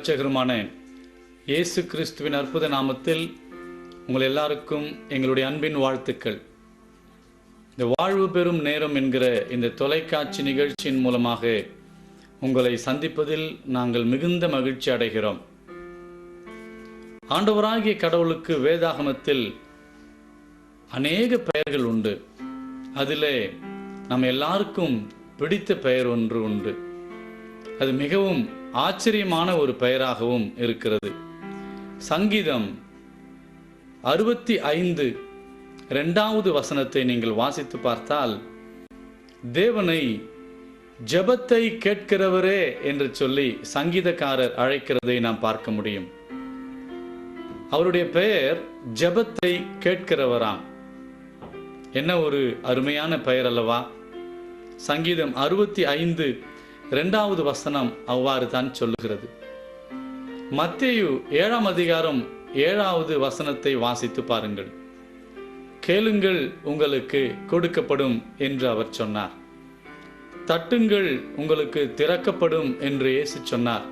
இரட்சகருமான இயேசு கிறிஸ்துவின் அற்புத நாமத்தில் உங்கள் எல்லாருக்கும் எங்களுடைய அன்பின் வாழ்த்துக்கள். இந்த வாழ்வு பெறும் நேரம் என்கிற இந்த தொலைக்காட்சி நிகழ்ச்சியின் மூலமாக உங்களை சந்திப்பதில் நாங்கள் மிகுந்த மகிழ்ச்சி அடைகிறோம். ஆண்டவராகிய கடவுளுக்கு வேதாகமத்தில் அநேக பெயர்கள் உண்டு. அதிலே நம்ம எல்லாருக்கும் பிடித்த பெயர் ஒன்று உண்டு. அது மிகவும் ஆச்சரியமான ஒரு பெயராகவும் இருக்கிறது. சங்கீதம் அறுபத்தி ஐந்து ரெண்டாவது வசனத்தை நீங்கள் வாசித்து பார்த்தால் தேவனை ஜெபத்தை கேட்கிறவரே என்று சொல்லி சங்கீதக்காரர் அழைக்கிறதை நாம் பார்க்க முடியும். அவருடைய பெயர் ஜெபத்தை கேட்கிறவராம். என்ன ஒரு அருமையான பெயர் அல்லவா? சங்கீதம் அறுபத்தி ஐந்து இரண்டாவது வசனம் அவ்வாறு தான் சொல்லுகிறது. மத்தேயு ஏழாம் அதிகாரம் ஏழாவது வசனத்தை வாசித்து பாருங்கள். கேளுங்கள் உங்களுக்கு கொடுக்கப்படும் என்று அவர் சொன்னார். தட்டுங்கள் உங்களுக்கு திறக்கப்படும் என்று இயேசு சொன்னார்.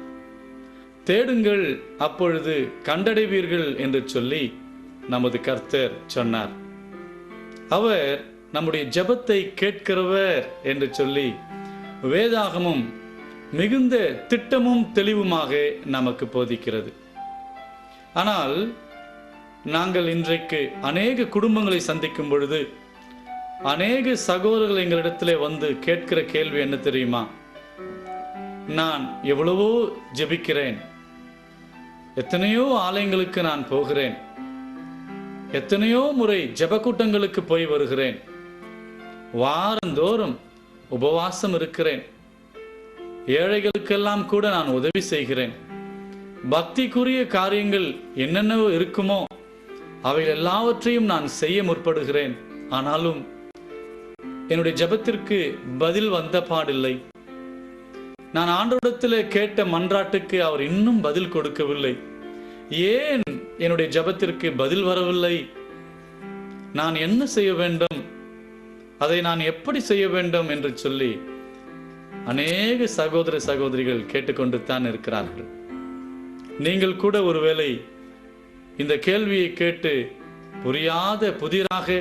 தேடுங்கள் அப்பொழுது கண்டடைவீர்கள் என்று சொல்லி நமது கர்த்தர் சொன்னார். அவர் நம்முடைய ஜெபத்தை கேட்கிறவர் என்று சொல்லி வேதாகமும் மிகுந்த திட்டமும் தெளிவுமாக நமக்கு போதிக்கிறது. ஆனால் நாங்கள் இன்றைக்கு அநேக குடும்பங்களை சந்திக்கும் பொழுது அநேக சகோதரர்கள் எங்களிடத்திலே வந்து கேட்கிற கேள்வி என்ன தெரியுமா? நான் எவ்வளவோ ஜெபிக்கிறேன். எத்தனையோ ஆலயங்களுக்கு நான் போகிறேன். எத்தனையோ முறை ஜெபக்கூட்டங்களுக்கு போய் வருகிறேன். வாரந்தோறும் உபவாசம் இருக்கிறேன். ஏழைகளுக்கெல்லாம் கூட நான் உதவி செய்கிறேன். பக்திக்குரிய காரியங்கள் என்னென்ன இருக்குமோ அவை எல்லாவற்றையும் நான் செய்ய முற்படுகிறேன். ஆனாலும் என்னுடைய ஜெபத்திற்கு பதில் வந்த பாடில்லை. நான் ஆண்டோடத்தில் கேட்ட மன்றாட்டுக்கு அவர் இன்னும் பதில் கொடுக்கவில்லை. ஏன் என்னுடைய ஜெபத்திற்கு பதில் வரவில்லை? நான் என்ன செய்ய வேண்டும்? அதை நான் எப்படி செய்ய வேண்டும் என்று சொல்லி அநேக சகோதர சகோதரிகள் கேட்டுக்கொண்டு தான் இருக்கிறார்கள். நீங்கள் கூட ஒருவேளை இந்த கேள்வியை கேட்டு புரியாத புதிராக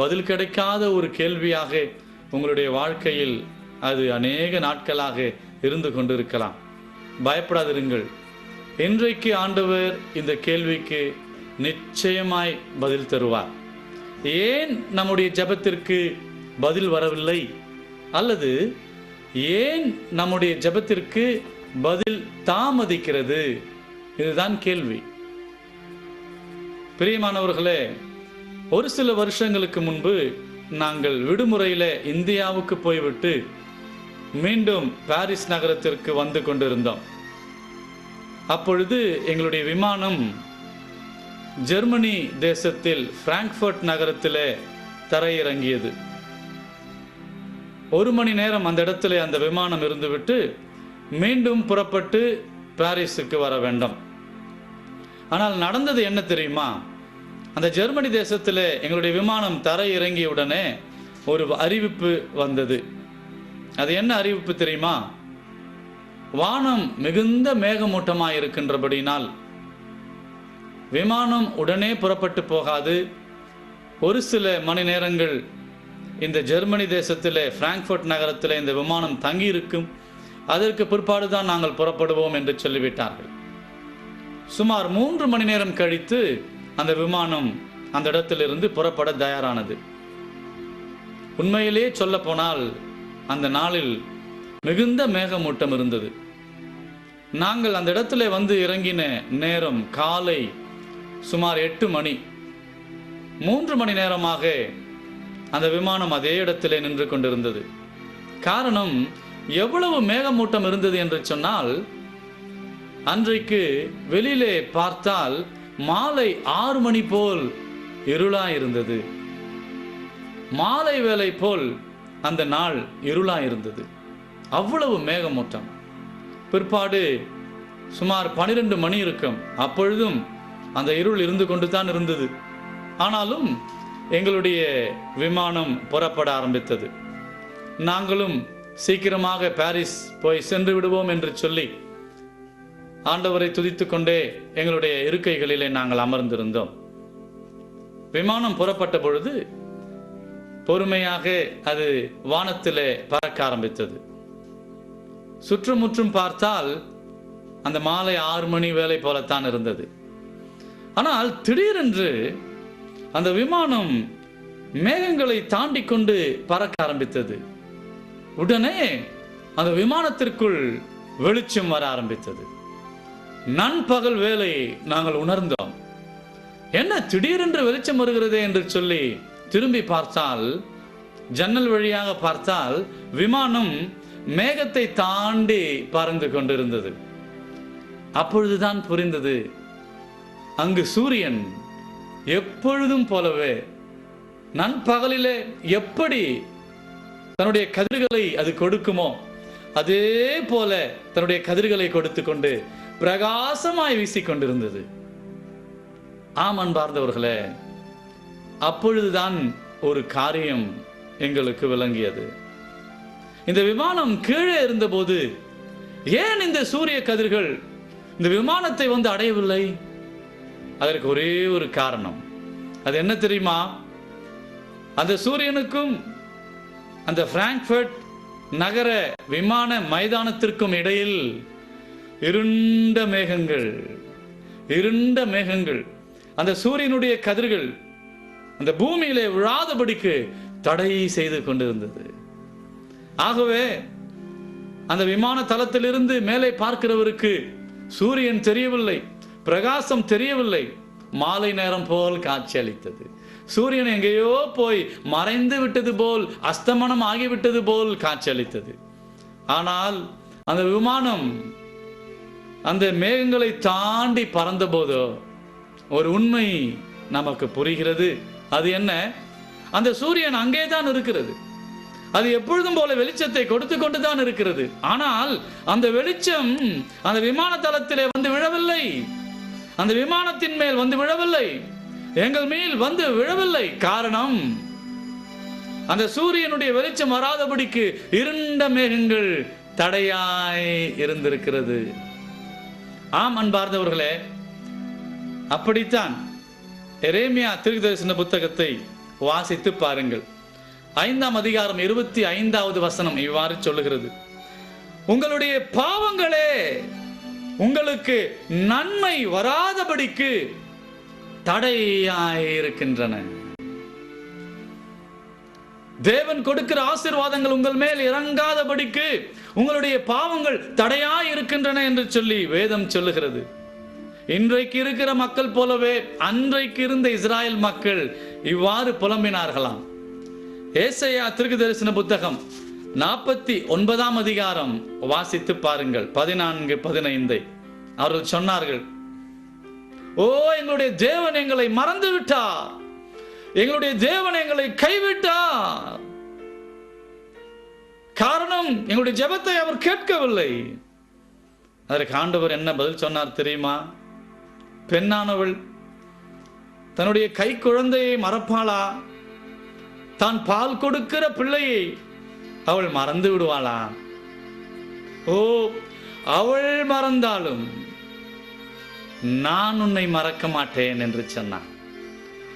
பதில் கிடைக்காத ஒரு கேள்வியாக உங்களுடைய வாழ்க்கையில் அது அநேக நாட்களாக இருந்து கொண்டிருக்கலாம். பயப்படாதிருங்கள். இன்றைக்கு ஆண்டவர் இந்த கேள்விக்கு நிச்சயமாய் பதில் தருவார். ஏன் நம்முடைய ஜெபத்திற்கு பதில் வரவில்லை. அல்லது ஏன் நம்முடைய ஜெபத்திற்கு பதில் தாமதிக்கிறது? இதுதான் கேள்வி. பிரியமானவர்களே ஒரு சில வருஷங்களுக்கு முன்பு நாங்கள் விடுமுறையில் இந்தியாவுக்கு போய்விட்டு மீண்டும் பாரிஸ் நகரத்திற்கு வந்து கொண்டிருந்தோம். அப்பொழுது எங்களுடைய விமானம் ஜெர்மனி தேசத்தில் பிராங்க்ஃபர்ட் நகரத்தில் தரையிறங்கியது. ஒரு மணி நேரம் அந்த இடத்துல அந்த விமானம் இருந்துவிட்டு மீண்டும் புறப்பட்டு பாரிஸுக்கு வர வேண்டும். ஆனால் நடந்தது என்ன தெரியுமா? அந்த ஜெர்மனி தேசத்தில் எங்களுடைய விமானம் தரை இறங்கிய உடனே ஒரு அறிவிப்பு வந்தது. அது என்ன அறிவிப்பு தெரியுமா? வானம் மிகுந்த மேகமூட்டமாக இருக்கின்றபடினால் விமானம் உடனே புறப்பட்டு போகாது. ஒரு சில மணி நேரங்கள் இந்த ஜெர்மனி தேசத்திலே பிராங்க்ஃபர்ட் நகரத்தில் இந்த விமானம் தங்கியிருக்கும். அதற்கு பிற்பாடு தான் நாங்கள் புறப்படுவோம் என்று சொல்லிவிட்டார்கள். சுமார் மூன்று மணி நேரம் கழித்து அந்த விமானம் அந்த இடத்திலிருந்து புறப்பட தயாரானது. உண்மையிலேயே சொல்ல போனால் அந்த நாளில் மிகுந்த மேகமூட்டம் இருந்தது. நாங்கள் அந்த இடத்துல வந்து இறங்கின நேரம் காலை சுமார் எட்டு மணி. மூன்று மணி நேரமாக அந்த விமானம் அதே இடத்திலே நின்று கொண்டிருந்தது. காரணம் எவ்வளவு மேகமூட்டம் இருந்தது என்று சொன்னால் அன்றைக்கு வெளியிலே பார்த்தால் மாலை ஆறு மணி போல் இருளா இருந்தது மாலை வேலை போல் அந்த நாள் இருளா இருந்தது அவ்வளவு மேகமூட்டம். பிற்பாடு சுமார் பனிரெண்டு மணி இருக்கும் அப்பொழுதும் அந்த இருள் இருந்து கொண்டு தான் இருந்தது. ஆனாலும் எங்களுடைய விமானம் புறப்பட ஆரம்பித்தது. நாங்களும் சீக்கிரமாக பாரிஸ் போய் சென்று விடுவோம் என்று சொல்லி ஆண்டவரை துதித்து கொண்டே எங்களுடைய இருக்கைகளிலே நாங்கள் அமர்ந்திருந்தோம். விமானம் புறப்பட்ட பொழுது பொறுமையாக அது வானத்திலே பறக்க ஆரம்பித்தது. சுற்றுமுற்றும் பார்த்தால் அந்த மாலை ஆறு மணி வேலை போலத்தான் இருந்தது. ஆனால் திடீரென்று அந்த விமானம் மேகங்களை தாண்டி கொண்டு பறக்க ஆரம்பித்தது. உடனே அந்த விமானத்திற்குள் வெளிச்சம் வர ஆரம்பித்தது. நண்பகல் வேலை நாங்கள் உணர்ந்தோம். என்ன திடீரென்று வெளிச்சம் வருகிறதே? என்று சொல்லி திரும்பி பார்த்தால் ஜன்னல் வழியாக பார்த்தால் விமானம் மேகத்தை தாண்டி பறந்து கொண்டிருந்தது. அப்பொழுதுதான் புரிந்தது அங்கு சூரியன் எப்பொழுதும் போலவே நண்பகலிலே எப்படி தன்னுடைய கதிர்களை அது கொடுக்குமோ அதே போல தன்னுடைய கதிர்களை கொடுத்து கொண்டு பிரகாசமாய் வீசிக்கொண்டிருந்தது. ஆம் அன்பார்ந்தவர்களே அப்பொழுதுதான் ஒரு காரியம் எங்களுக்கு விளங்கியது. இந்த விமானம் கீழே இருந்தபோது ஏன் இந்த சூரிய கதிர்கள் இந்த விமானத்தை வந்து அடையவில்லை? அதற்கு ஒரே ஒரு காரணம். அது என்ன தெரியுமா? அந்த சூரியனுக்கும் அந்த பிராங்க்ஃபர்ட் நகர விமான மைதானத்திற்கும் இடையில் இருண்ட மேகங்கள் இருண்ட மேகங்கள் அந்த சூரியனுடைய கதிர்கள் அந்த பூமியிலே விழாதபடிக்கு தடை செய்து கொண்டிருந்தது. ஆகவே அந்த விமான தளத்திலிருந்து மேலே பார்க்கிறவருக்கு சூரியன் தெரியவில்லை. பிரகாசம் தெரியவில்லை. மாலை நேரம் போல் காட்சி அளித்தது. சூரியன் எங்கேயோ போய் மறைந்து விட்டது போல் அஸ்தமனம் ஆகிவிட்டது போல் காட்சி அளித்தது. ஆனால் அந்த விமானம் அந்த மேகங்களை தாண்டி பறந்தபோதோ ஒரு உண்மை நமக்கு புரிகிறது. அது என்ன? அந்த சூரியன் அங்கே தான் இருக்கிறது. அது எப்பொழுதும் போல வெளிச்சத்தை கொடுத்து கொண்டு தான் இருக்கிறது. ஆனால் அந்த வெளிச்சம் அந்த விமான தளத்திலே வந்து விழவில்லை. அந்த விமானத்தின் மேல் வந்து விழவில்லை. எங்கள் மேல் வந்து விழவில்லை. காரணம் அந்த சூரியனுடைய வெளிச்சம் வராதபடிக்கு இருண்ட மேகங்கள் தடையாய் இருந்திருக்கிறது. ஆம் அன்பார்ந்தவர்களே அப்படித்தான் எரேமியா திருதரிசன புத்தகத்தை வாசித்து பாருங்கள். ஐந்தாம் அதிகாரம் இருபத்தி ஐந்தாவது வசனம் இவ்வாறு சொல்லுகிறது. உங்களுடைய பாவங்களே உங்களுக்கு நன்மை வராதபடிக்கு தடையாயிருக்கின்றன தேவன் கொடுக்கிற ஆசிர்வாதங்கள் உங்கள் மேல் இறங்காதபடிக்கு உங்களுடைய பாவங்கள் தடையாய் இருக்கின்றன என்று சொல்லி வேதம் சொல்லுகிறது. இன்றைக்கு இருக்கிற மக்கள் போலவே அன்றைக்கு இருந்த இஸ்ராயல் மக்கள் இவ்வாறு புலம்பினார்களாம். ஏசையா திருக்கு தரிசன புத்தகம் நாற்பத்தி ஒன்பதாம் அதிகாரம் வாசித்து பாருங்கள். பதினான்கு பதினைந்தை. அவர்கள் சொன்னார்கள் ஓ எங்களுடைய தேவன் எங்களை மறந்து விட்டார் எங்களுடைய தேவன் எங்களை கைவிட்டார். காரணம் எங்களுடைய ஜெபத்தை அவர் கேட்கவில்லை. அதற்கு ஆண்டவர் என்ன பதில் சொன்னார் தெரியுமா? பெண்ணானவள் தன்னுடைய கை குழந்தையை மறப்பாளா? தான் பால் கொடுக்கிற பிள்ளையை அவள் மறந்து விடுவாளா ஓ அவள் மறந்தாலும் நான் உன்னை மறக்க மாட்டேன் என்று சொன்னான்.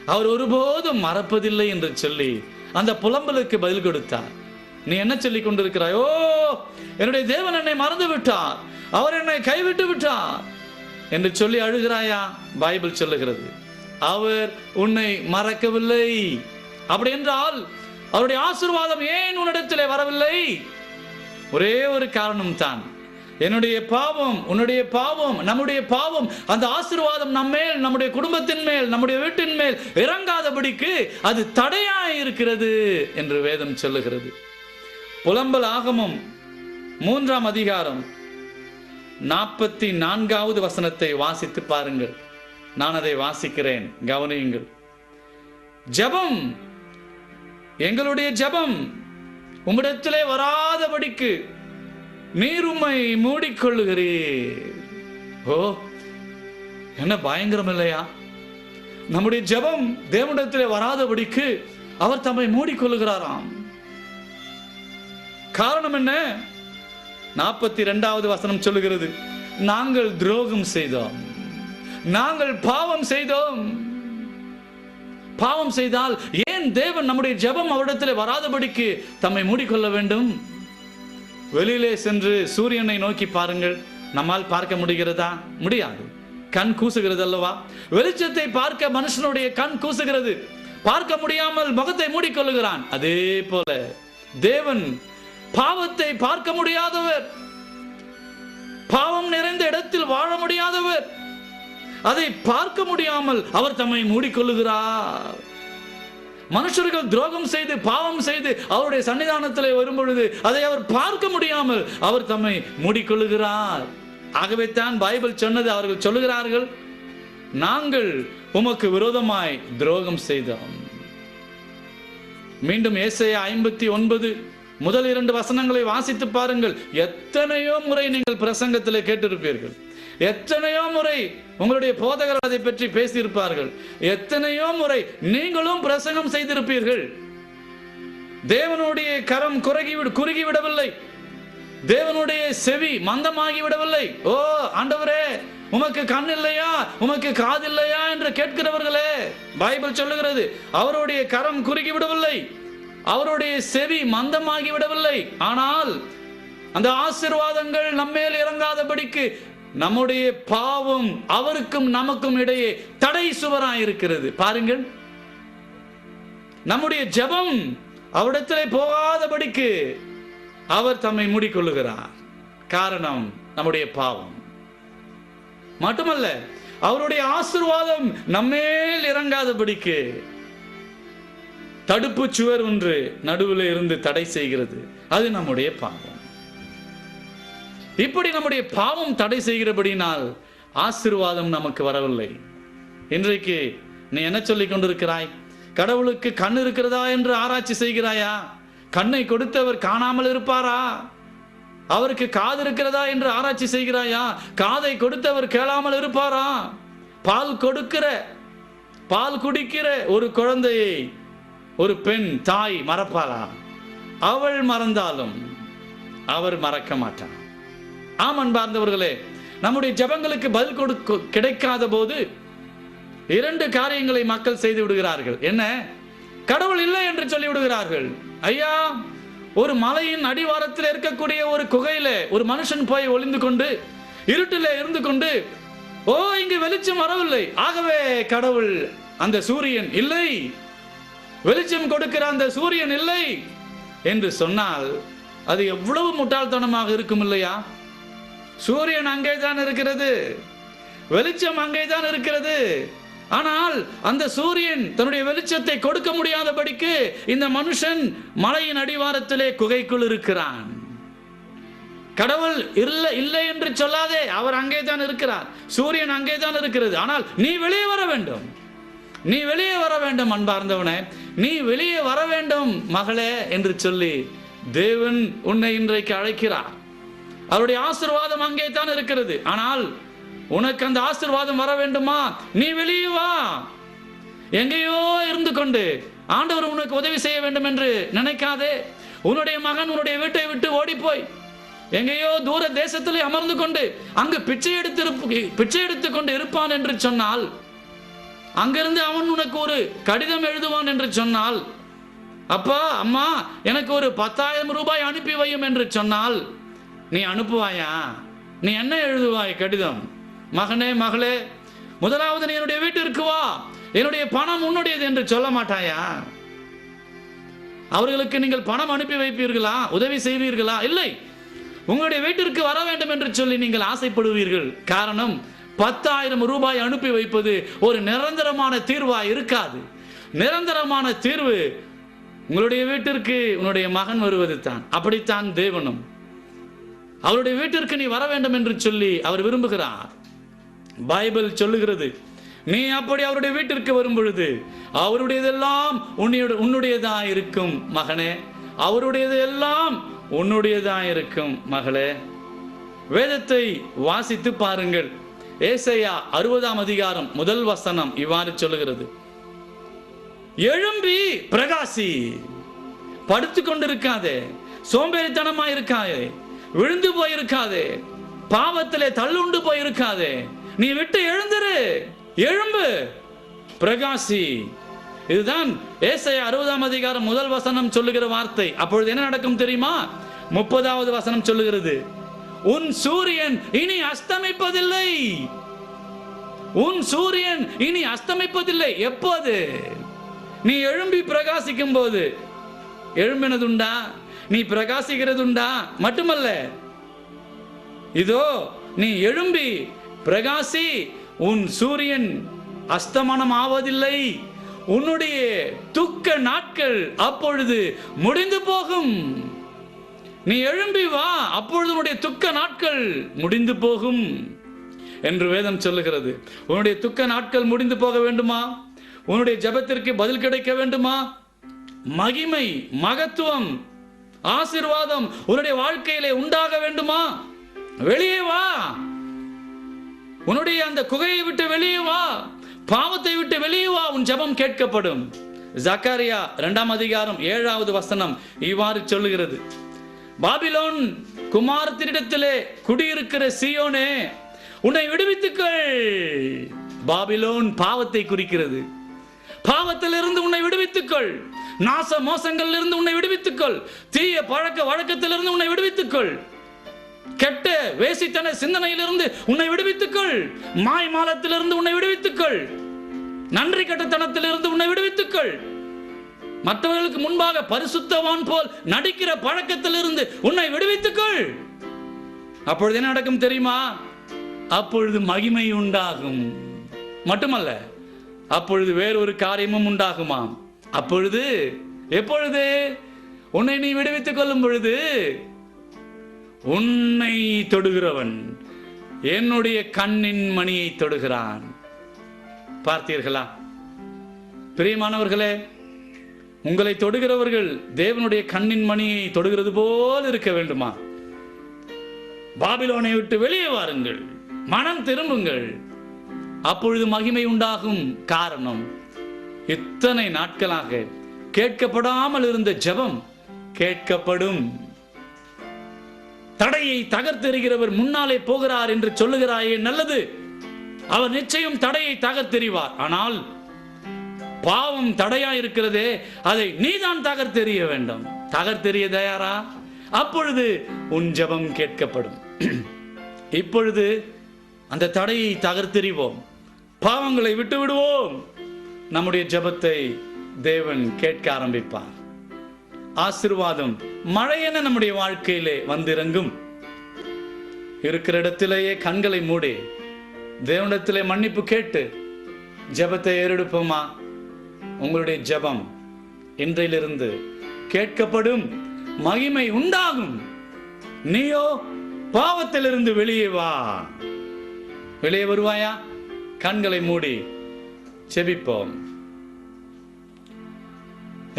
அவர் ஒருபோதும் மறப்பதில்லை என்று சொல்லி அந்த புலம்பலுக்கு பதில் கொடுத்தார். நீ என்ன சொல்லி கொண்டிருக்கிறாய்? ஓ என்னுடைய தேவன் என்னை மறந்து விட்டார். அவர் என்னை கைவிட்டு விட்டார் என்று சொல்லி அழுகிறாயா? பைபிள் சொல்லுகிறது. அவர் உன்னை மறக்கவில்லை. அப்படி என்றால் அவருடைய ஆசிர்வாதம் ஏன் உன்னிடத்திலே வரவில்லை? ஒரே ஒரு காரணம் தான். என்னுடைய பாவம் உன்னுடைய பாவம் நம்முடைய பாவம் அந்த ஆசீர்வாதம் நம்மேல் நம்முடைய குடும்பத்தின் மேல் நம்முடைய வீட்டின் மேல் இறங்காதபடிக்கு அது தடையாய் இருக்கிறது என்று வேதம் சொல்லுகிறது. புலம்பல் ஆகமம் மூன்றாம் அதிகாரம் நாற்பத்தி நான்காவது வசனத்தை வாசித்து பாருங்கள். நான் அதை வாசிக்கிறேன் கவனியுங்கள். ஜெபம் எங்களுடைய ஜெபம் உம்மிடத்திலே வராதபடிக்கு நீர் உம்மை மூடிக்கொள்ளுகிறீர். ஓ என்ன பயங்கரம் இல்லையா? நம்முடைய ஜெபம் தேவனிடத்திலே வராதபடிக்கு அவர் தம்மை மூடிக்கொள்ளுகிறாராம். காரணம் என்ன? நாற்பத்தி இரண்டாவது வசனம் சொல்லுகிறது நாங்கள் துரோகம் செய்தோம். நாங்கள் பாவம் செய்தோம். பாவம் செய்தால் ஏன் தேவன் நம்முடைய ஜெபம் அவரிடத்தில் வராதபடிக்கு தம்மை மூடிக்கொள்ள வேண்டும்? வெளியிலே சென்று சூரியனை நோக்கி பாருங்கள். நம்மால் பார்க்க முடிகிறதா? முடியாது. கண் கூசுகிறது அல்லவா? வெளிச்சத்தை பார்க்க மனுஷனுடைய கண் கூசுகிறது. பார்க்க முடியாமல் முகத்தை மூடிக்கொள்ளுகிறான். அதே போல தேவன் பாவத்தை பார்க்க முடியாதவர். பாவம் நிறைந்த இடத்தில் வாழ முடியாதவர். அதை பார்க்க முடியாமல் அவர் தம்மை மூடிக்கொள்ளுகிறார். மனுஷர்கள் துரோகம் செய்து பாவம் செய்து அவருடைய சன்னிதானத்தில் வரும்பொழுது அதை அவர் பார்க்க முடியாமல் அவர் தம்மை மூடிக்கொள்ளுகிறார். ஆகவே தான் பைபிள் சொன்னது அவர்கள் சொல்லுகிறார்கள் நாங்கள் உமக்கு விரோதமாய் துரோகம் செய்தோம். மீண்டும் ஏசைய ஐம்பத்தி ஒன்பது முதல் இரண்டு வசனங்களை வாசித்து பாருங்கள். எத்தனையோ முறை நீங்கள் பிரசங்கத்தில் கேட்டிருப்பீர்கள். எத்தனையோ முறை உங்களுடைய போதகர் அதை பற்றி பேசியிருப்பார்கள். எத்தனையோ முறை நீங்களும் பிரசங்கம் செய்திருப்பீர்கள். தேவனுடைய கரம் குறுகி குறுகி விடவில்லை தேவனுடைய செவி மந்தமாகி விடவில்லை ஓ ஆண்டவரே உமக்கு கண் இல்லையா உமக்கு காது இல்லையா என்று கேட்கிறவர்களே பைபிள் சொல்லுகிறது அவருடைய கரம் குறுகி விடவில்லை அவருடைய செவி மந்தமாகி விடவில்லை ஆனால் அந்த ஆசீர்வாதங்கள் நம்மேல் இறங்காதபடிக்கு நம்முடைய பாவம் அவருக்கும் நமக்கும் இடையே தடை சுவராய் இருக்கிறது. பாருங்கள். நம்முடைய ஜெபம் அவரிடத்தில் போகாதபடிக்கு அவர் தம்மை மூடிக்கொள்ளுகிறார். காரணம் நம்முடைய பாவம். மட்டுமல்ல அவருடைய ஆசீர்வாதம் நம்மேல் இறங்காதபடிக்கு தடுப்பு சுவர் ஒன்று நடுவில் இருந்து தடை செய்கிறது. அது நம்முடைய பாவம். இப்படி நம்முடைய பாவம் தடை செய்கிறபடினால் ஆசீர்வாதம் நமக்கு வரவில்லை. இன்றைக்கு நீ என்ன சொல்லிக் கொண்டிருக்கிறாய்? கடவுளுக்கு கண் இருக்கிறதா என்று ஆராய்ச்சி செய்கிறாயா? கண்ணை கொடுத்தவர் காணாமல் இருப்பாரா? அவருக்கு காது இருக்கிறதா என்று ஆராய்ச்சி செய்கிறாயா? காதை கொடுத்தவர் கேளாமல் இருப்பாரா? பால் கொடுக்கிற பால் குடிக்கிற ஒரு குழந்தையை ஒரு பெண் தாய் மறப்பாரா அவள் மறந்தாலும் அவர் மறக்க மாட்டார் ஆம் அன்பார்ந்தவர்களே நம்முடைய ஜெபங்களுக்கு பதில் கொடுக்க கிடைக்காத போது இரண்டு காரியங்களை மக்கள் செய்து விடுகிறார்கள். என்ன? கடவுள் இல்லை என்று சொல்லி விடுகிறார்கள். ஐயா ஒரு மலையின் அடிவாரத்தில் இருக்கக்கூடிய ஒரு குகையில ஒரு மனுஷன் போய் ஒளிந்து கொண்டு இருட்டில இருந்து கொண்டு ஓ இங்கு வெளிச்சம் வரவில்லை. ஆகவே கடவுள் அந்த சூரியன் இல்லை. வெளிச்சம் கொடுக்கிற அந்த சூரியன் இல்லை என்று சொன்னால் அது எவ்வளவு முட்டாள்தனமாக இருக்கும் இல்லையா? சூரியன் அங்கே தான் இருக்கிறது. வெளிச்சம் அங்கே தான் இருக்கிறது. ஆனால் அந்த சூரியன் தன்னுடைய வெளிச்சத்தை கொடுக்க முடியாதபடிக்கு இந்த மனுஷன் மலையின் அடிவாரத்திலே குகைக்குள் இருக்கிறான். கடவுள் இல்லை இல்லை என்று சொல்லாதே அவர் அங்கே தான் இருக்கிறார். சூரியன் அங்கே தான் இருக்கிறது. ஆனால் நீ வெளியே வர வேண்டும். நீ வெளியே வர வேண்டும் அன்பார்ந்தவனே. நீ வெளியே வர வேண்டும் மகளே என்று சொல்லி தேவன் உன்னை இன்றைக்கு அழைக்கிறார். அவருடைய ஆசீர்வாதம் அங்கே தான் இருக்கிறது. ஆனால் உனக்கு அந்த ஆசீர்வாதம் வர வேண்டுமா? நீ வெளியே வா. எங்கேயோ இருந்து கொண்டு ஆண்டவர் உனக்கு உதவி செய்ய வேண்டும் என்று நினைக்காதே. உன்னுடைய மகன் உன்னுடைய வீட்டை விட்டு ஓடிப்போய் எங்கேயோ தூர தேசத்திலே அமர்ந்து கொண்டு அங்கு பிச்சை எடுத்து பிச்சை எடுத்து கொண்டு இருப்பான் என்று சொன்னால் அங்கிருந்து அவன் உனக்கு ஒரு கடிதம் எழுதுவான் என்று சொன்னால் அப்பா அம்மா எனக்கு ஒரு பத்தாயிரம் ரூபாய் அனுப்பி வையும் என்று சொன்னால் நீ அனுப்புவாயா? நீ என்ன எழுதுவாய் கடிதம்? மகனே மகளே முதலாவது நீ என்னுடைய வீட்டிற்கு வா. என்னுடைய பணம் உன்னுடையது என்று சொல்ல மாட்டாயா? அவர்களுக்கு நீங்கள் பணம் அனுப்பி வைப்பீர்களா? உதவி செய்வீர்களா? இல்லை. உங்களுடைய வீட்டிற்கு வர வேண்டும் என்று சொல்லி நீங்கள் ஆசைப்படுவீர்கள். காரணம் பத்தாயிரம் ரூபாய் அனுப்பி வைப்பது ஒரு நிரந்தரமான தீர்வா இருக்காது. நிரந்தரமான தீர்வு உங்களுடைய வீட்டிற்கு உன்னுடைய மகன் வருவது தான். அப்படித்தான் தேவனும். அவருடைய வீட்டிற்கு நீ வர வேண்டும் என்று சொல்லி அவர் விரும்புகிறார். பைபிள் சொல்லுகிறது நீ அப்படி அவருடைய வீட்டிற்கு வரும் பொழுது அவருடையதெல்லாம் உன்னுடைய உன்னுடையதா இருக்கும் மகனே. அவருடையது எல்லாம் உன்னுடையதா இருக்கும் மகளே. வேதத்தை வாசித்து பாருங்கள். ஏசையா அறுபதாம் அதிகாரம் முதல் வசனம் இவ்வாறு சொல்லுகிறது எழும்பி பிரகாசி படுத்து கொண்டிருக்காதே சோம்பேறித்தனமா இருக்காதே விழுந்து போயிருக்காதே. பாவத்திலே தள்ளுண்டு போயிருக்காது. நீ விட்டு எழுந்துரு. எழும்பு. பிரகாசி. இதுதான் ஏசைய அறுபதாம் அதிகாரம் முதல் வசனம் சொல்லுகிற வார்த்தை. அப்பொழுது என்ன நடக்கும் தெரியுமா? முப்பதாவது வசனம் சொல்லுகிறது. உன் சூரியன் இனி அஸ்தமிப்பதில்லை. உன் சூரியன் இனி அஸ்தமிப்பதில்லை. எப்போது? நீ எழும்பி பிரகாசிக்கும் போது எழும்பினதுண்டா? நீ பிரகாசிக்கிறதுண்டா? மட்டுமல்ல. இதோ நீ எழும்பி பிரகாசி உன் சூரியன் அஸ்தமனம் ஆவதில்லை உன்னுடைய துக்க நாட்கள் அப்பொழுது முடிந்து போகும். நீ எழும்பி வா அப்பொழுது உன்னுடைய துக்க நாட்கள் முடிந்து போகும். என்று வேதம் சொல்லுகிறது. உன்னுடைய துக்க நாட்கள் முடிந்து போக வேண்டுமா? உன்னுடைய ஜெபத்திற்கு பதில் கிடைக்க வேண்டுமா? மகிமை மகத்துவம் ஆசீர்வாதம் உன்னுடைய வாழ்க்கையிலே உண்டாக வேண்டுமா? வெளியே வா. உன்னுடைய அந்த குகையை விட்டு வெளியே வா. பாவத்தை விட்டு வெளியே வா. உன் ஜெபம் கேட்கப்படும். ஜக்காரியா இரண்டாம் அதிகாரம் ஏழாவது வசனம் இவ்வாறு சொல்லுகிறது. பாபிலோன் குமாரத்தினிடத்திலே குடியிருக்கிற சியோனே உன்னை விடுவித்துக்கள். பாபிலோன் பாவத்தை குறிக்கிறது. பாவத்திலிருந்து உன்னை விடுவித்துக்கொள். நாச மோசங்களிலிருந்து உன்னை விடுவித்துக்கொள். தீய பழக்க வழக்கத்திலிருந்து உன்னை விடுவித்துக்கொள். கெட்ட வேசித்தன சிந்தனையிலிருந்து உன்னை விடுவித்துக்கொள். மாய் மாலத்திலிருந்து உன்னை விடுவித்துக்கொள். நன்றி கட்டத்தனத்திலிருந்து உன்னை விடுவித்துக்கொள். மற்றவர்களுக்கு முன்பாக பரிசுத்தவான் போல் நடிக்கிற பழக்கத்திலிருந்து உன்னை விடுவித்துக்கொள். அப்பொழுது என்ன நடக்கும் தெரியுமா? அப்பொழுது மகிமை உண்டாகும். மட்டுமல்ல அப்பொழுது வேறொரு காரியமும் உண்டாகுமாம். அப்பொழுது எப்பொழுது? உன்னை நீ விடுவித்துக் கொள்ளும் பொழுது உன்னை தொடுகிறவன் என்னுடைய கண்ணின் மணியை தொடுகிறான். பார்த்தீர்களா? பிரியமானவர்களே உங்களை தொடுகிறவர்கள் தேவனுடைய கண்ணின் மணியை தொடுகிறது போல் இருக்க வேண்டுமா? பாபிலோனை விட்டு வெளியே வாருங்கள் மனம் திரும்புங்கள். அப்பொழுது மகிமை உண்டாகும் காரணம் எத்தனை நாட்களாக கேட்கப்படாமல் இருந்த ஜெபம் கேட்கப்படும். தடையை தகர்த்தெறிகிறவர் முன்னாலே போகிறார் என்று சொல்லுகிறாயே நல்லது. அவர் நிச்சயம் தடையை தகர்த்தெறிவார். ஆனால் பாவம் தடையா இருக்கிறதே அதை நீதான் தகர்த்தெறிய வேண்டும். தகர்த்தெறிய தயாரா? அப்பொழுது உன் ஜெபம் கேட்கப்படும். இப்பொழுது அந்த தடையை தகர்த்தெறிவோம். பாவங்களை விட்டு விடுவோம் நம்முடைய ஜெபத்தை தேவன் கேட்க ஆரம்பிப்பார். ஆசிர்வாதம் மழையென நம்முடைய வாழ்க்கையிலே வந்திறங்கும். இருக்கிற இடத்திலேயே கண்களை மூடி தேவனிடத்திலே மன்னிப்பு கேட்டு ஜெபத்தை ஏறெடுப்போமா? உங்களுடைய ஜெபம் இன்றையிலிருந்து கேட்கப்படும் மகிமை உண்டாகும். நீயோ பாவத்திலிருந்து வெளியே வா. வெளியே வருவாயா? கண்களை மூடி செபிப்போம்.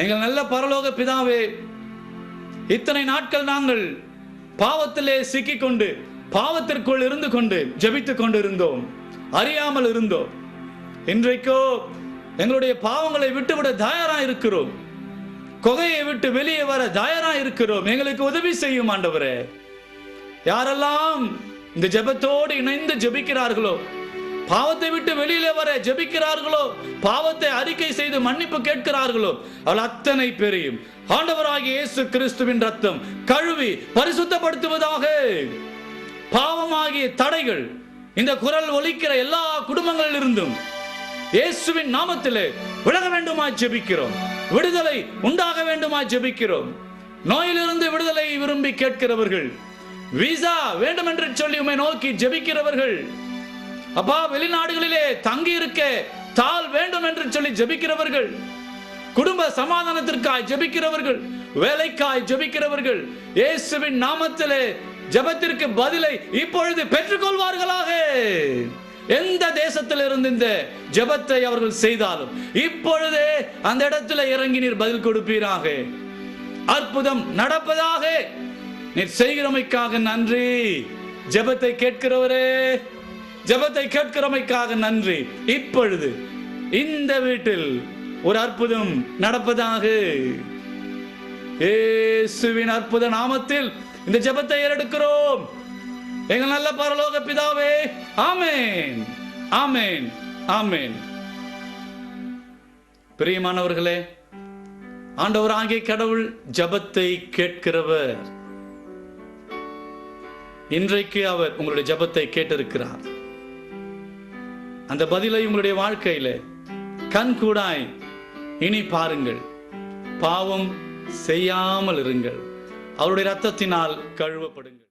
எங்கள் நல்ல பரலோக பிதாவே இத்தனை நாட்கள் நாங்கள் பாவத்திலே சிக்கிக்கொண்டு பாவத்திற்குள் இருந்து கொண்டு ஜெபித்துக் கொண்டு இருந்தோம் அறியாமல் இருந்தோம். இன்றைக்கோ எங்களுடைய பாவங்களை விட்டுவிட தயாரா இருக்கிறோம் குகையை விட்டு வெளியே வர தயாரா இருக்கிறோம் எங்களுக்கு உதவி செய்யும் ஆண்டவரே. யாரெல்லாம் இந்த ஜெபத்தோடு இணைந்து ஜெபிக்கிறார்களோ பாவத்தை விட்டு வெளியிலே வர ஜெபிக்கிறார்களோ? பாவத்தை அறிக்கை செய்து மன்னிப்பு கேட்கிறார்களோ? அவள் அத்தனை பெரியும் ஆண்டவராகிய இயேசு கிறிஸ்துவின் ரத்தம் கழுவி பரிசுத்தப்படுத்துவதாக பாவமாகிய தடைகள் இந்த குரல் ஒலிக்கிற எல்லா குடும்பங்களில் இருந்தும் இயேசுவின் நாமத்திலே விலக வேண்டுமா ஜெபிக்கிறோம். விடுதலை உண்டாக வேண்டுமா ஜெபிக்கிறோம். நோயிலிருந்து விடுதலை விரும்பி கேட்கிறவர்கள் விசா வேண்டும் என்று சொல்லி உமை நோக்கி ஜெபிக்கிறவர்கள் அப்பா வெளிநாடுகளிலே தங்கி இருக்க தாள் வேண்டும் என்று சொல்லி ஜெபிக்கிறவர்கள் குடும்ப சமாதானத்திற்காய் ஜெபிக்கிறவர்கள் வேலைக்காய் ஜெபிக்கிறவர்கள் இயேசுவின் நாமத்திலே ஜெபத்திற்கு பதிலை இப்பொழுது பெற்றுக்கொள்வார்களாக. எந்த தேசத்தில் இருந்து இந்த ஜெபத்தை அவர்கள் செய்தாலும் இப்பொழுதே அந்த இடத்துல இறங்கி நீர் பதில் கொடுப்பீராக. அற்புதம் நடப்பதாக. நீர் செய்கிறமைக்காக நன்றி. ஜபத்தை கேட்கிறவரே. ஜெபத்தை கேட்கிறமைக்காக நன்றி. இப்பொழுது இந்த வீட்டில் ஒரு அற்புதம் நடப்பதாக இயேசுவின் அற்புத நாமத்தில் இந்த ஜெபத்தை ஏறெடுக்கிறோம். எங்கள் நல்ல பரலோக பிதாவே ஆமேன் ஆமேன் ஆமேன். பிரியமானவர்களே ஆண்டவர் ஆகிய கடவுள் ஜபத்தை கேட்கிறவர். இன்றைக்கு அவர் உங்களுடைய ஜபத்தை கேட்டிருக்கிறார். அந்த பதிலை உங்களுடைய வாழ்க்கையில கண் கூடாய். இனி பாருங்கள். பாவம் செய்யாமல் இருங்கள். அவருடைய ரத்தத்தினால் கழுவப்படுங்கள்.